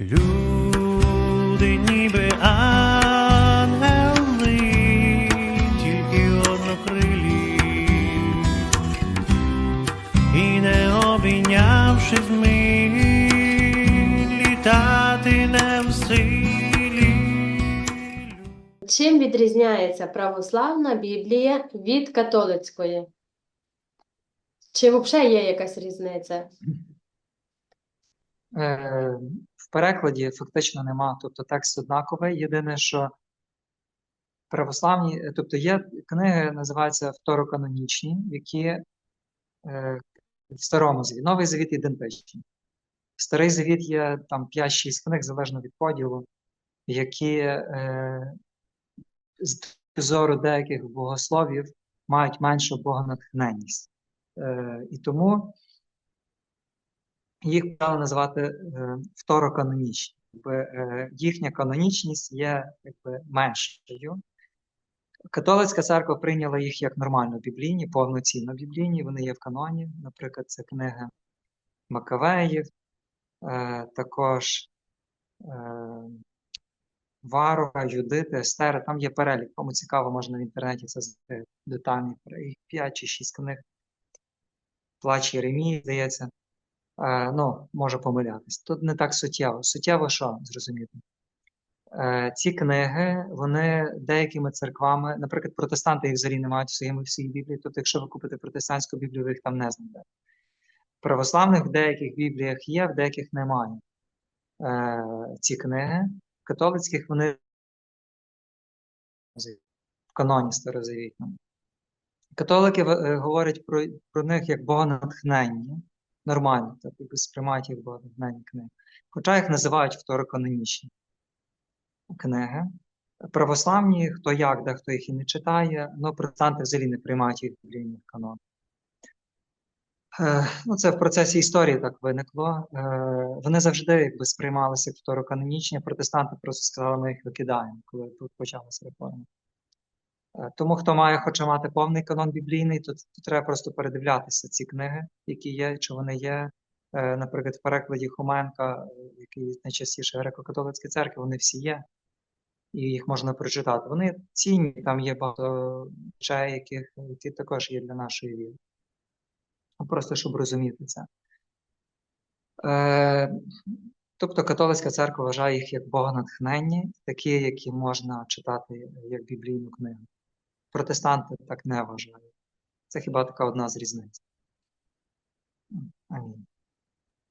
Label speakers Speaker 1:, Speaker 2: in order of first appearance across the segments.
Speaker 1: Люди ніби ангели, тільки однокрилі, і не обійнявшись ми, літати не в силі.
Speaker 2: Чим відрізняється православна Біблія від католицької? Чи взагалі є якась різниця?
Speaker 3: Перекладі фактично нема, тобто текст однаковий. Єдине, що православні, тобто є книги, називаються второканонічні, які е, в Старому Завіті. Новий Завіт ідентичний. Старий Завіт є там 5-6 книг, залежно від поділу, які е, з зору деяких богословів мають меншу богонатхненність. Е, і тому їх почали називати е, второканонічні. Е, їхня канонічність є якби, меншою. Католицька церква прийняла їх як нормально біблійні, повноцінно біблійні. Вони є в каноні. Наприклад, це книги Макавеїв, е, також е, Варога, Юдити, Естери. Там є перелік. Кому цікаво, можна в інтернеті це знайти детальний. 5 чи 6 книг. Плач Єремії, здається. Ну, може помилятись. Тут не так суттєво. Суттєво що зрозуміти? Е, ці книги, вони деякими церквами, наприклад, протестанти їх взагалі не мають в своїй, в своїй Біблії, тобто, якщо ви купите протестантську Біблію, ви їх там не знайдете. Православних в деяких Бібліях є, в деяких немає. Е, ці книги. В католицьких вони в каноні старозавітному. Католики е, говорять про, про них як богонатхненні, нормально, якби сприймають їх богонатхненні книги. Хоча їх називають второканонічні книги. Православні, хто як, де хто їх і не читає, ну протестанти взагалі не приймають їх в біблійний канон. Е, ну, це в процесі історії так виникло. Е, вони завжди якби сприймалися як второканонічні, протестанти просто сказали, ми їх викидаємо, коли тут почалася реформа. Е, Тому, хто має, хоче мати повний канон біблійний, то, то треба просто передивлятися ці книги, які є, чи вони є. Е, Наприклад, в перекладі Хоменка, який найчастіше греко-католицькі церкви, вони всі є, і їх можна прочитати. Вони цінні, там є багато речей, яких, які також є для нашої віри. Ну, Просто щоб розуміти це. Е, тобто католицька церква вважає їх як богонатхненні, такі, які можна читати як біблійну книгу. Протестанти так не вважають. Це хіба така одна з різниць. Амінь.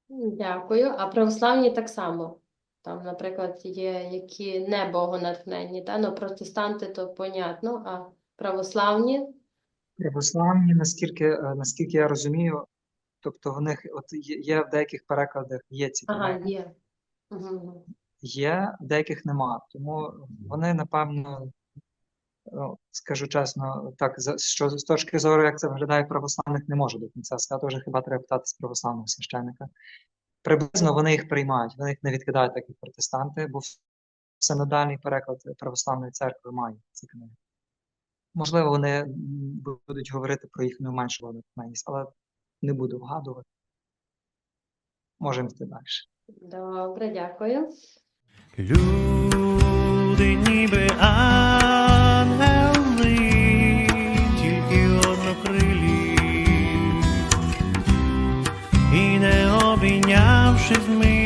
Speaker 2: Дякую. А православні так само. Там, наприклад, є які не богонатхненні, та? Ну, протестанти то понятно, а православні
Speaker 3: Православні, наскільки, е, наскільки я розумію, тобто в них от є, є в деяких перекладах є ці
Speaker 2: ага, є. Угу.
Speaker 3: є, в деяких нема. Тому вони, напевно, ну, скажу чесно, так, що з точки зору, як це виглядає православних, не можу до кінця сказати, вже хіба треба питати з православного священника. Приблизно вони їх приймають, вони їх не відкидають, так як протестанти, бо синодальний переклад православної церкви має ці книги. Можливо, вони будуть говорити про їхню меншу владнаність, але не буду вгадувати. Можемо йти далі.
Speaker 2: Добре, дякую.
Speaker 1: Люди pushes me.